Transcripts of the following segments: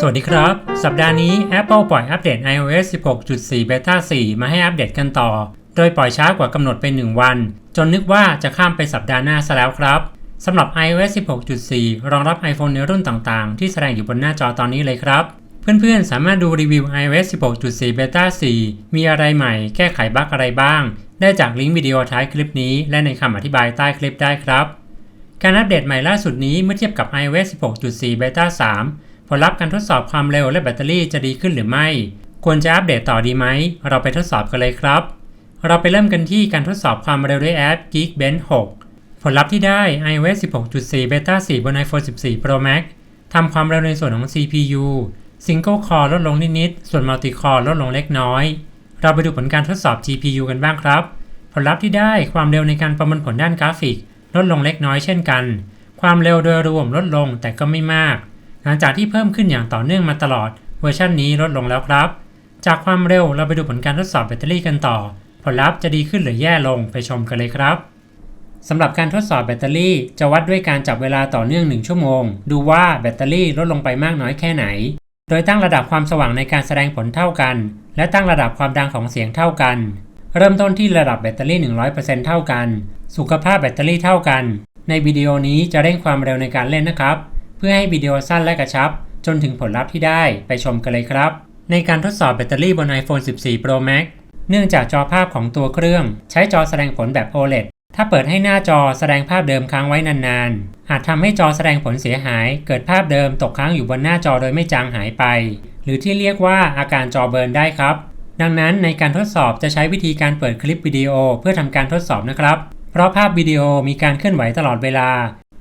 สวัสดีครับ สัปดาห์นี้ Apple ปล่อยอัปเดต iOS 16.4 Beta 4 มาให้อัปเดตกันต่อ โดยปล่อยช้ากว่ากำหนดไป 1 วัน จนนึกว่าจะข้ามไปสัปดาห์หน้าซะแล้วครับสำหรับ iOS 16.4 รองรับ iPhone ในรุ่นต่างๆ ที่แสดงอยู่บนหน้าจอตอนนี้เลยครับ เพื่อนๆ สามารถดูรีวิว iOS 16.4 Beta 4 มีอะไรใหม่ แก้ไขบั๊กอะไรบ้าง ได้จากลิงก์วิดีโอท้ายคลิปนี้ และในคำอธิบายใต้คลิปได้ครับ การอัปเดตใหม่ล่าสุดนี้เมื่อเทียบกับ iOS 16.4 Beta 3 ผลลัพธ์การทดสอบความเร็วและแบตเตอรี่จะดีขึ้นหรือไม่ ควรจะอัปเดตต่อดีไหม เราไปทดสอบกันเลยครับ เราไปเริ่มกันที่การทดสอบความเร็วด้วยแอป Geekbench 6 ผลลัพธ์ที่ได้ iOS 16.4 Beta 4 บน iPhone 14 Pro Max ทำความเร็วในส่วนของ CPU Single Core ลดลงนิดๆ ส่วน Multi Core ลดลงเล็กน้อย เราไปดูผลการทดสอบ GPU กันบ้างครับ ผลลัพธ์ที่ได้ความเร็วในการประมวลผลด้านกราฟิก ลดลงเล็กน้อยเช่นกัน ความเร็วโดยรวมลดลงแต่ก็ไม่มาก หลังจากที่เพิ่มขึ้นอย่างต่อเนื่องมาตลอดเวอร์ชันนี้ลดลงแล้วครับ จากความเร็วเราไปดูผลการทดสอบแบตเตอรี่กันต่อ ผลลัพธ์จะดีขึ้นหรือแย่ลงไปชมกันเลยครับสำหรับการทดสอบแบตเตอรี่จะวัดด้วยการจับเวลาต่อเนื่อง 1 ชั่วโมง ดูว่าแบตเตอรี่ลดลงไปมากน้อยแค่ไหน โดยตั้งระดับความสว่างในการแสดงผลเท่ากัน และตั้งระดับความดังของเสียงเท่ากัน เริ่มต้นที่ระดับแบตเตอรี่ 100%เท่ากัน สุขภาพแบตเตอรี่เท่ากัน ในวิดีโอนี้จะเร่งความเร็วในการเล่นนะครับ เพื่อให้วิดีโอสั้นและกระชับ จนถึงผลลัพธ์ที่ได้ไปชมกันเลยครับ ในการทดสอบแบตเตอรี่บน iPhone 14 Pro Max เนื่องจากจอภาพของตัวเครื่อง ใช้จอแสดงผลแบบ OLED ถ้าเปิดให้หน้าจอแสดงภาพเดิมค้างไว้นานๆ อาจทำให้จอแสดงผลเสียหาย เกิดภาพเดิมตกค้างอยู่บนหน้าจอโดยไม่จางหายไป หรือที่เรียกว่าอาการจอเบิร์นได้ครับ ดังนั้นในการทดสอบจะใช้วิธีการเปิดคลิปวิดีโอเพื่อทำการทดสอบนะครับ เพราะภาพวิดีโอมีการเคลื่อนไหวตลอดเวลา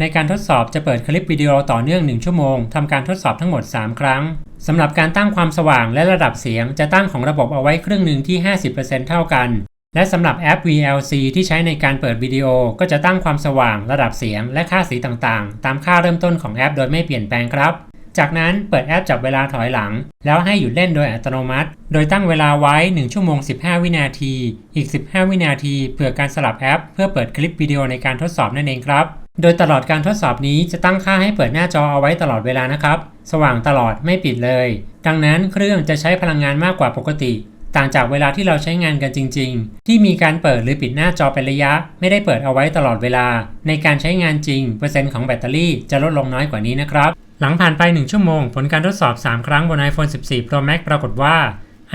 ในการทดสอบจะเปิดคลิปวิดีโอต่อเนื่อง 1 ชั่วโมงทำการทดสอบทั้งหมด 3 ครั้งสำหรับการตั้งความสว่างและระดับเสียง จะตั้งของระบบเอาไว้ครึ่งหนึ่งที่ 50%เท่ากัน และสำหรับแอป VLC ที่ใช้ในการเปิดวิดีโอ ก็จะตั้งความสว่าง ระดับเสียง และค่าสีต่างๆ ตามค่าเริ่มต้นของแอป โดยไม่เปลี่ยนแปลงครับ จากนั้นเปิดแอปจับเวลาถอยหลัง แล้วให้หยุดเล่นโดยอัตโนมัติ โดยตั้งเวลาไว้ 1 ชั่วโมง 15 วินาที อีก 15 วินาทีเผื่อการสลับแอป เพื่อเปิดคลิปวิดีโอในการทดสอบนั่นเองครับ โดยตลอดการทดสอบนี้จะตั้งค่าให้เปิดหน้าจอเอาไว้ตลอดเวลานะครับ สว่างตลอดไม่ปิดเลย ดังนั้นเครื่องจะใช้พลังงานมากกว่าปกติ ต่างจากเวลาที่เราใช้งานกันจริง ๆ ที่มีการเปิดหรือปิดหน้าจอเป็นระยะ ไม่ได้เปิดเอาไว้ตลอดเวลา ในการใช้งานจริง เปอร์เซ็นต์ของแบตเตอรี่จะลดลงน้อยกว่านี้นะครับ หลังผ่านไป 1 ชั่วโมง ผลการทดสอบ 3 ครั้งบน iPhone 14 Pro Max ปรากฏว่า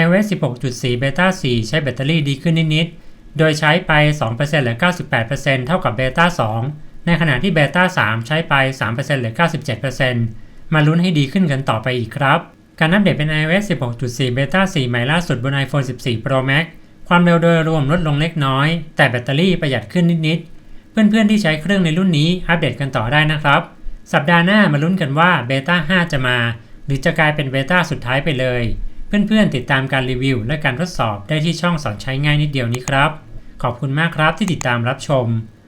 iOS 16.4 Beta 4 ใช้แบตเตอรี่ดีขึ้นนิดๆ โดยใช้ไป 2%หรือ 98%เท่ากับ Beta 2 ในขณะที่ Beta 3ใช้ไป 3%หรือ 97%มาลุ้นให้ดีขึ้นกันต่อไปอีกครับ การอัปเดตเป็น iOS 16.4 Beta 4 ใหม่ล่าสุดบน iPhone 14 Pro Max ความเร็วโดยรวมลดลงเล็กน้อย แต่แบตเตอรี่ประหยัดขึ้นนิดๆ เพื่อนๆที่ใช้เครื่องในรุ่นนี้อัปเดตกันต่อได้นะครับ สัปดาห์หน้ามาลุ้นกันว่าเบต้า5 จะมา หรือจะกลายเป็นเบต้าสุดท้ายไปเลย เพื่อนๆติดตามการรีวิว และการทดสอบได้ที่ช่องสอนใช้ง่ายนิดเดียวนี้ครับ ขอบคุณมากครับที่ติดตามรับชม